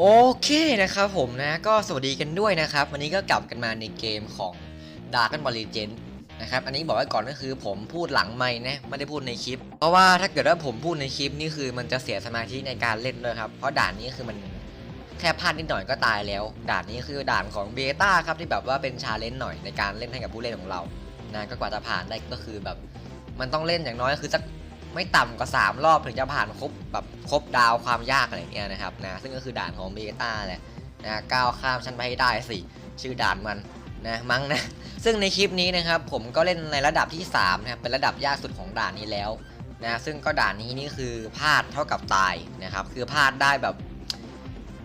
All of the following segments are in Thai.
โอเคนะครับผมนะก็สวัสดีกันด้วยนะครับ วันนี้ก็กลับกันมาในเกมของ Dark and b a l l e g e n นะครับอันนี้บอกไว้ก่อนก็คือผมพูดหลังไม่นะไม่ได้พูดในคลิป เพราะว่าถ้าเกิดว่าผมพูดในคลิปนี่คือมันจะเสียสมาธิในการเล่นด้วยครับเพราะด่านนี้คือมันแค่พลาดนิดหน่อยก็ตายแล้ว ด่านนี้คือด่านของเบต้าครับที่แบบว่าเป็นชาเลนจ์หน่อยในการเล่นให้กับผู้เล่นของเรานะก็กว่าจะผ่านได้ก็คือแบบ มันต้องเล่นอย่างน้อยคือสัก ไม่ต่ำกว่า3รอบถึงจะผ่านครบแบบครบดาวความยากอะไรเงี้ยนะครับนะซึ่งก็คือด่านของเบต้าแหละนะก้าวข้ามชั้นไปให้ได้สิชื่อด่านมันนะมั้งนะซึ่งในคลิปนี้นะครับผมก็เล่นในระดับที่3นะครับเป็นระดับยากสุดของด่านนี้แล้วนะซึ่งก็ด่านนี้นี่คือพลาดเท่ากับตายนะครับคือพลาดได้แบบ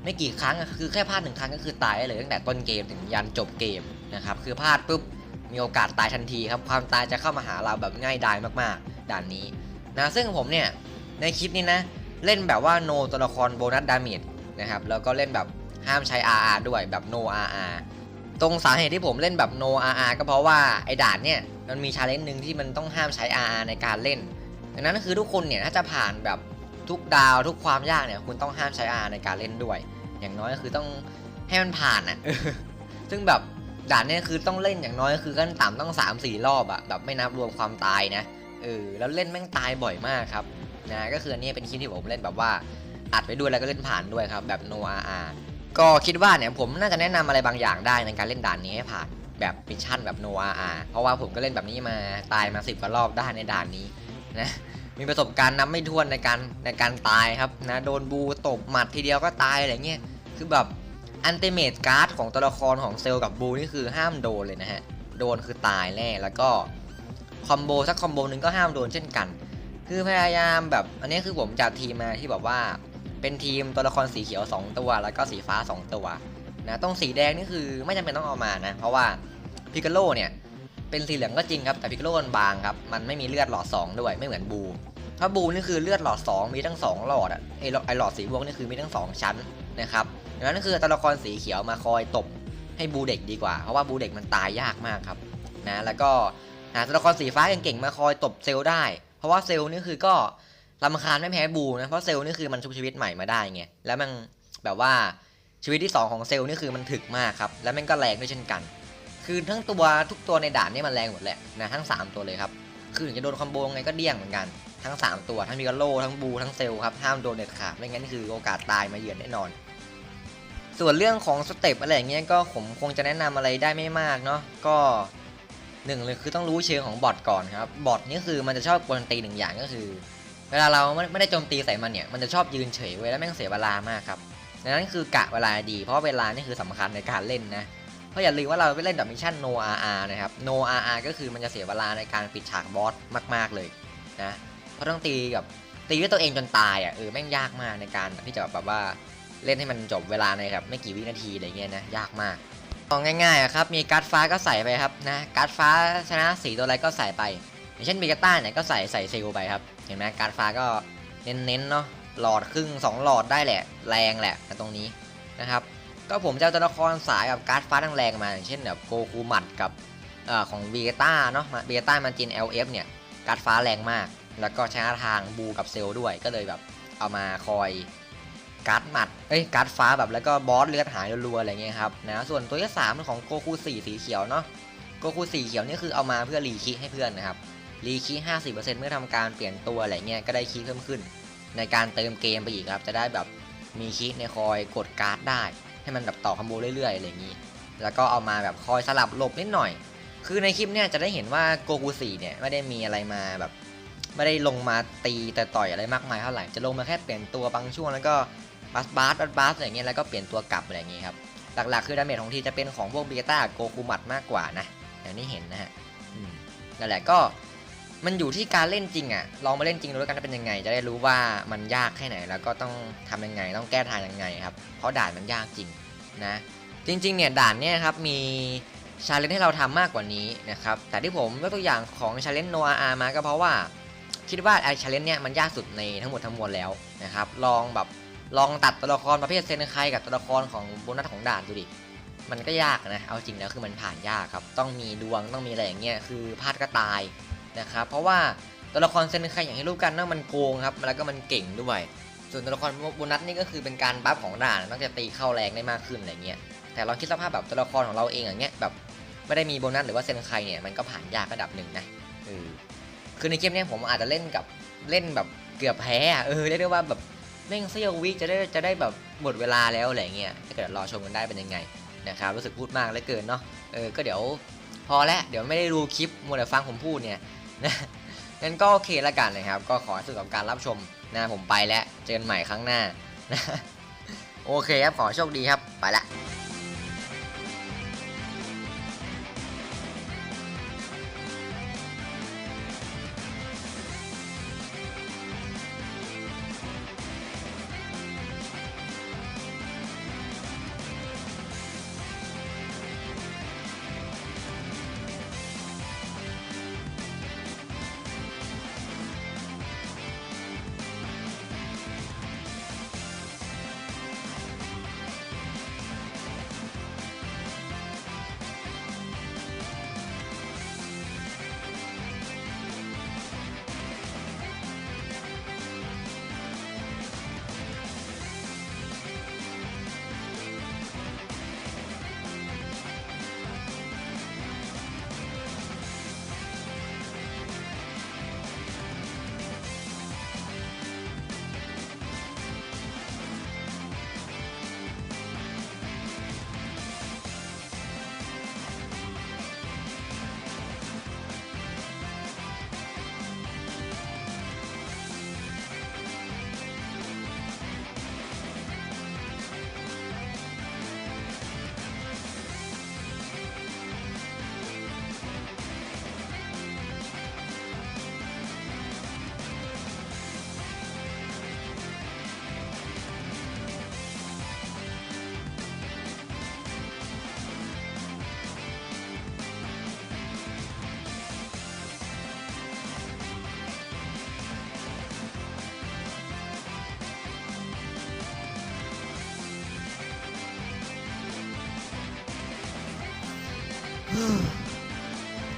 ไม่กี่ครั้งคือแค่พลาดหนึ่งครั้งก็คือตายเลยตั้งแต่ต้นเกมถึงยันจบเกมนะครับคือพลาดปุ๊บมีโอกาสตายทันทีครับความตายจะเข้ามาหาเราแบบง่ายดายมากๆ ด่านนี้ นะซึ่งผมเนี่ยในคลิปนี้นะ เล่นแบบว่าโนตัวละครโบนัสดาเมจนะครับแล้วก็เล่นแบบห้ามใช้ RR ด้วยแบบ no RR ตรงสาเหตุที่ผมเล่นแบบ no RR ก็เพราะว่าไอ้ด่านเนี่ยมันมีชาเลนจ์หนึ่งที่มันต้องห้ามใช้ RR ในการเล่น ดังนั้นคือทุกคนเนี่ยถ้าจะผ่านแบบทุกดาวทุกความยากเนี่ยคุณต้องห้ามใช้ RR ในการเล่นด้วย อย่างน้อยก็คือต้องให้มันผ่านอะซึ่งแบบด่านเนี่ยคือต้องเล่นอย่างน้อยก็คือขั้นต่ำต้อง3-4รอบอะแบบไม่นับรวมความตายนะ เออแล้วเล่นแม่งตายบ่อยมากครับนะก็คืออันนี้เป็นคลิปที่ผมเล่นแบบว่าอัดไปด้วยแล้วก็เล่นผ่านด้วยครับแบบ no RR ก็คิดว่าเนี่ยผมน่าจะแนะนำอะไรบางอย่างได้ในการเล่นด่านนี้ให้ผ่านแบบมิชชั่นแบบ no RR เพราะว่าผมก็เล่นแบบนี้มาตายมา10กว่ารอบได้ในด่านนี้นะมีประสบการณ์นับไม่ถ้วนในการในการตายครับนะโดนบูตบหมัดทีเดียวก็ตายอะไรเงี้ยคือแบบอันเตเมตการ์ดของตัวละครของเซลกับบูนี่คือห้ามโดนเลยนะฮะ โดนคือตายแน่ แล้วก็ คอมโบสักคอมโบหนึ่งก็ห้ามโดนเช่นกัน คือพยายามแบบอันนี้คือผมจัดทีมมาที่แบบว่า เป็นทีมตัวละครสีเขียว 2 ตัว แล้วก็สีฟ้า 2 ตัวนะตรงสีแดงนี่คือไม่จำเป็นต้องเอามานะ เพราะว่าพิกาโลเนี่ยเป็นสีเหลืองก็จริงครับแต่พิกาโลมันบางครับมันไม่มีเลือดหลอด 2 ด้วยไม่เหมือนบูถ้าบูนี่คือเลือดหลอด 2 มีทั้ง 2 หลอดอะไอหลอดไอหลอดสีม่วงนี่คือมีทั้ง 2 ชั้นนะครับดังนั้นคือตัวละครสีเขียวมาคอยตบให้บูเด็กดีกว่า เพราะว่าบูเด็กมันตายยากมากครับนะแล้วก็ หาตัวละครสีฟ้าเก่งๆมาคอยตบเซลล์ได้ เพราะว่าเซลล์นี่คือก็ลำคาญไม่แพ้บูนะเพราะเซลล์นี่คือมันชุบชีวิตใหม่มาได้ไงแล้วมันแบบว่าชีวิตที่ 2 ของเซลล์นี่คือมันถึกมากครับแล้วมันก็แรงด้วยเช่นกัน คือทั้งตัวทุกตัวในด่านนี่มันแรงหมดแหละนะทั้ง 3 ตัวเลยครับคือถึงจะโดนคอมโบไงก็เดี้ยงเหมือนกันทั้ง 3 ตัวทั้งมิกาโลทั้งบูทั้งเซลล์ครับห้ามโดนเด็ดขาดไม่งั้นคือโอกาสตายมาเยือนแน่นอน ส่วนเรื่องของสเต็ปอะไรอย่างเงี้ยก็ผมคงจะแนะนำอะไรได้ไม่มากเนาะก็ หนึ่งเลยคือต้องรู้เชิงของบอทก่อนครับบอทนี่คือมันจะชอบกวนตีหนึ่งอย่างก็คือ เวลาเราไม่ได้โจมตีใส่มันเนี่ยมันจะชอบยืนเฉยไว้แล้วแม่งเสียเวลามากครับดังนั้นคือกะเวลาดี เพราะเวลานี่คือสำคัญในการเล่นนะเพราะอย่าลืมว่าเราไปเล่นแบบมิชชั่น no RR นะครับ no RR ก็คือมันจะเสียเวลาในการปิดฉากบอสมาก ๆเลยนะเพราะต้องตีกับตีด้วยตัวเองจนตายอะเออแม่งยากมากในการที่จะแบบว่าเล่นให้มันจบเวลาในแบบไม่กี่วินาทีอะไรเงี้ยนะยากมาก เอาง่ายๆครับ มีการ์ดฟ้าก็ใส่ไปครับนะการ์ดฟ้าชนะสีตัวอะไรก็ใส่ไป อย่างเช่นมิกาต้าเนี่ยก็ใส่ใส่เซลไปครับ เห็นไหมการ์ดฟ้าก็เน้นๆเนาะหลอดครึ่ง 2 หลอดได้แหละ แรงแหละตรงนี้นะครับ ก็ผมจะเอาตัวละครสายกับการ์ดฟ้าแรงๆมาอย่างเช่นแบบโกคูหมัดกับอของเบต้าเนาะเบต้ามันจิน LF เนี่ยการ์ดฟ้าแรงมาก แล้วก็ชนะทางบูกับเซลด้วยก็เลยแบบเอามาคอย การ์ดหมัด เอ้ยการ์ดฟ้าแบบแล้วก็บอสเลือดหายรัวๆอะไรเงี้ยครับนะส่วนตัวที่สามของโกคู4สีเขียวเนาะโกคูสีเขียวนี่คือเอามาเพื่อรีคิให้เพื่อนนะครับรีคิ50%เปอร์เซ็นต์เมื่อทำการเปลี่ยนตัวอะไรเงี้ยก็ได้คีเพิ่มขึ้น ในการเติมเกมไปอีกครับ จะได้แบบมีคีในคอยกดการ์ดได้ ให้มันแบบต่อคอมโบเรื่อยๆอะไรอย่างนี้ แล้วก็เอามาแบบคอยสลับหลบนิดหน่อย คือในคลิปเนี่ยจะได้เห็นว่าโกคู4เนี่ยไม่ได้มีอะไรมาแบบไม่ได้ลงมาตีแต่ต่อยอะไรมากมายเท่าไหร่ จะลงมาแค่เปลี่ยนตัวบางช่วงแล้วก็ บัสบัสบัสบัสอะไรเงี้ยแล้วก็เปลี่ยนตัวกลับอะไรอย่างงี้ยครับหลักๆคือดาเมจของทีจะเป็นของพวกเบต้าโกคูมัดมากกว่านะอย่างที่เห็นนะฮะนั่นแหละก็มันอยู่ที่การเล่นจริงอะ่ะลองมาเล่นจริงดูแล้วกันว่าเป็นยังไง จะได้รู้ว่ามันยากแค่ไหนแล้วก็ต้องทำยังไงต้องแก้ทางยังไงครับเพราะด่านมันยากจริงนะจริงๆเนี่ยด่านเนี่ยครับมีชาเลนจ์ให้เราทำมากกว่านี้นะครับแต่ที่ผมยกตัวอย่างของชาเลนจ์โนอามาก็เพราะว่าคิดว่าไอชาเลนจ์เนี่ยมันยากสุดในทั้งหมดทั้งมวลแล้วนะครับลองแบบ ลองตัดตัวละครประเภทเซนไคกับตัวละครของโบนัสของด่านดูดิ มันก็ยากนะ เอาจริงแล้วคือมันผ่านยากครับ ต้องมีดวงต้องมีอะไรอย่างเงี้ย คือพลาดก็ตายนะครับ เพราะว่าตัวละครเซนไคอย่างที่รู้กันนะมันโกงครับ แล้วก็มันเก่งด้วย ส่วนตัวละครโบนัสนี่ก็คือเป็นการบัฟของด่านมักจะตีเข้าแรงได้มากขึ้นอะไรเงี้ย แต่ลองคิดสภาพแบบตัวละครของเราเองอย่างเงี้ยแบบไม่ได้มีโบนัสหรือว่าเซนไคเนี่ยมันก็ผ่านยากระดับหนึ่งนะเออคือในเกมเนี้ยผมอาจจะเล่นกับเล่นแบบเกือบแพ้อะเออเรียกได้ว่าแบบ เร่งเซี่ยววิจะได้จะได้แบบหมดเวลาแล้วอะไรเงี้ยถ้าเกิดรอชมกันได้เป็นยังไงนะครับรู้สึกพูดมากเลยเกินเนาะเออก็เดี๋ยวพอแล้วเดี๋ยวไม่ได้ดูคลิปมัวแต่ฟังผมพูดเนี่ยนะงั้นก็โอเคละกันนะครับ ก็ขอให้สนุกกับการรับชมนะผมไปแล้วเจอกันใหม่ครั้งหน้านะโอเคครับขอโชคดีครับไปละ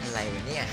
อะไรวะเนี่ย